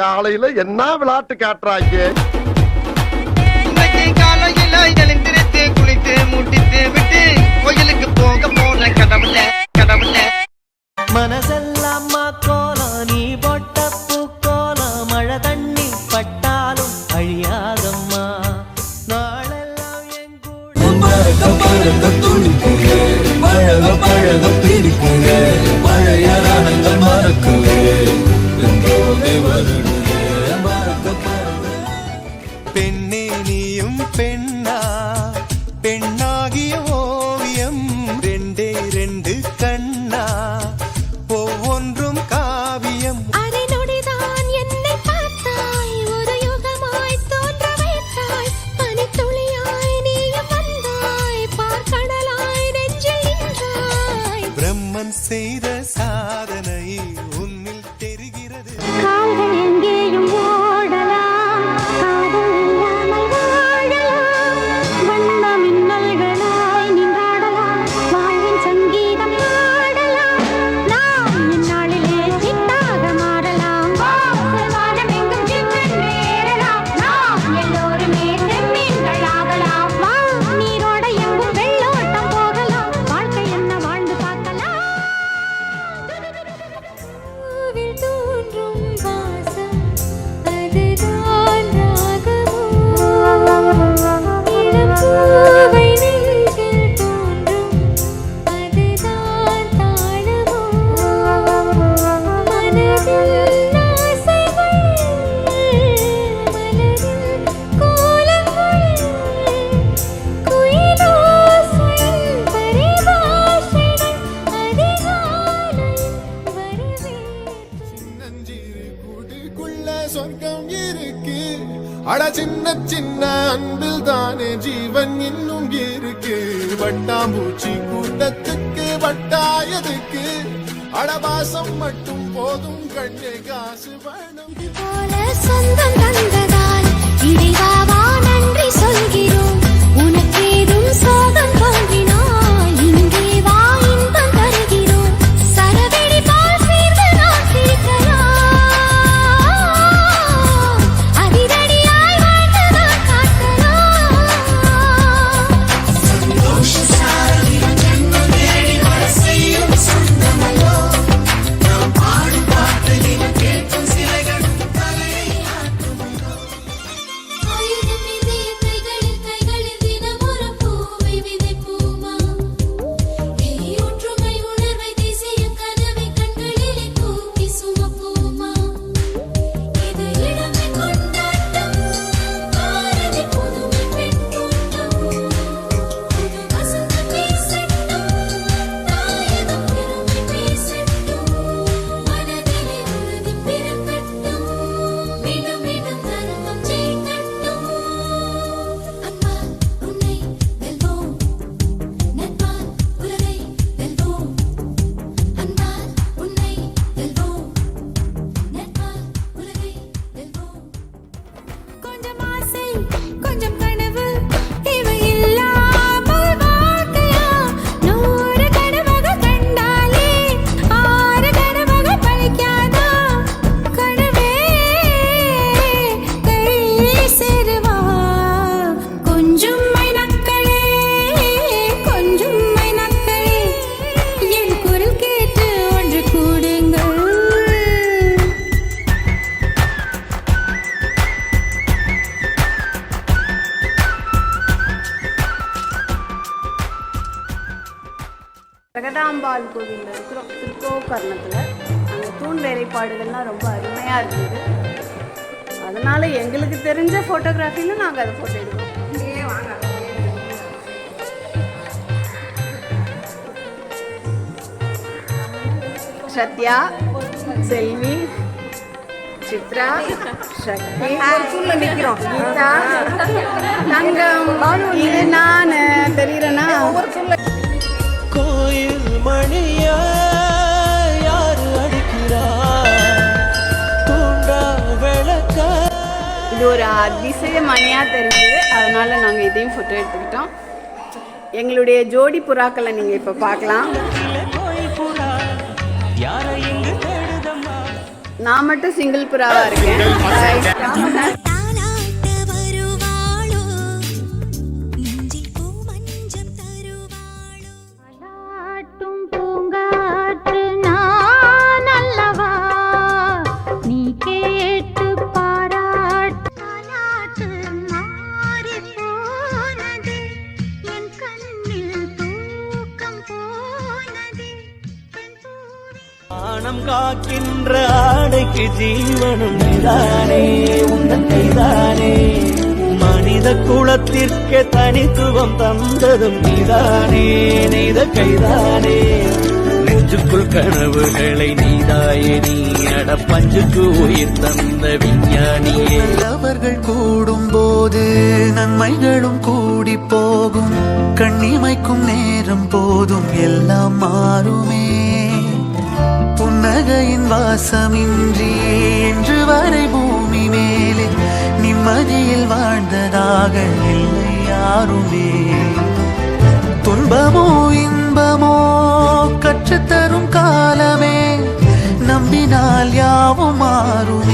காலையில என்ன விளையாட்டு காட்டுறாங்க காலையில எழுந்திருத்து குளித்து முட்டித்து விட்டு கோயிலுக்கு போக போற கடவுள கடவுள மனசெல்லாம் கோலம் நீ போட்ட பூக்கோலம் மழை தண்ணி பட்டாலும் அழியாதம்மா நாளெல்லாம் என் கூட பெண்ணே பெண் சின்ன சின்ன அன்பில் தானே ஜீவன் இன்னும் இருக்கு. வட்டாம்பூச்சி கூட்டத்துக்கு வட்டாயதுக்கு அடவாசம் மட்டும் போதும் கண்ணே காசு வேணும் பிரகதாம்பாள் கோவிலில் இருக்கிறோம். திருக்கோகர்ணத்தில். அந்த தூண் வேலைப்பாடுகள்லாம் ரொம்ப அருமையாக இருந்தது. அதனால் எங்களுக்கு தெரிஞ்ச ஃபோட்டோகிராஃபிலும் நாங்கள் அதை ஃபோட்டோ எடுக்கிறோம். சத்யா செல்வி சித்ரா சக்தி. நிற்கிறோம் கீதா தங்கம். இது நான் தெரியுறேன்னா கோயில் மணியா யாரு அடிக்கிறா? தூண்டா விளக்க? இது ஒரு அதிசய மணியாக தெரிஞ்சது அதனால நாங்கள் இதையும் ஃபோட்டோ எடுத்துக்கிட்டோம். எங்களுடைய ஜோடி புறாக்களை நீங்கள் இப்போ பார்க்கலாம். நான் மட்டும் சிங்கிள் புறாவா இருக்கேன். ஆணம் காக்கின்ற ஆடைக்கு ஜீவனும் நீதானே உன்னத்தை தானே மனித குலத்திற்கு தனித்துவம் தந்ததும் நீதானே நெய்த கைதானே. நெஞ்சுக்குள் கனவுகளை நீதாயே நீ அட பஞ்சுக்கு உயிர் தந்த விஞ்ஞானியே. அவர்கள் கூடும் போது நன்மைகளும் கூடி போகும். கண்ணிமைக்கும் நேரம் போதும் எல்லாம் மாறுமே. புன்னகையின் வாசமின்றி என்று வரை பூமி மேலே நிம்மதியில் வாழ்ந்ததாக இல்லை யாருமே. துன்பமோ இன்பமோ கற்றுத்தரும் காலமே நம்பினால் யாவும் மாறுமே.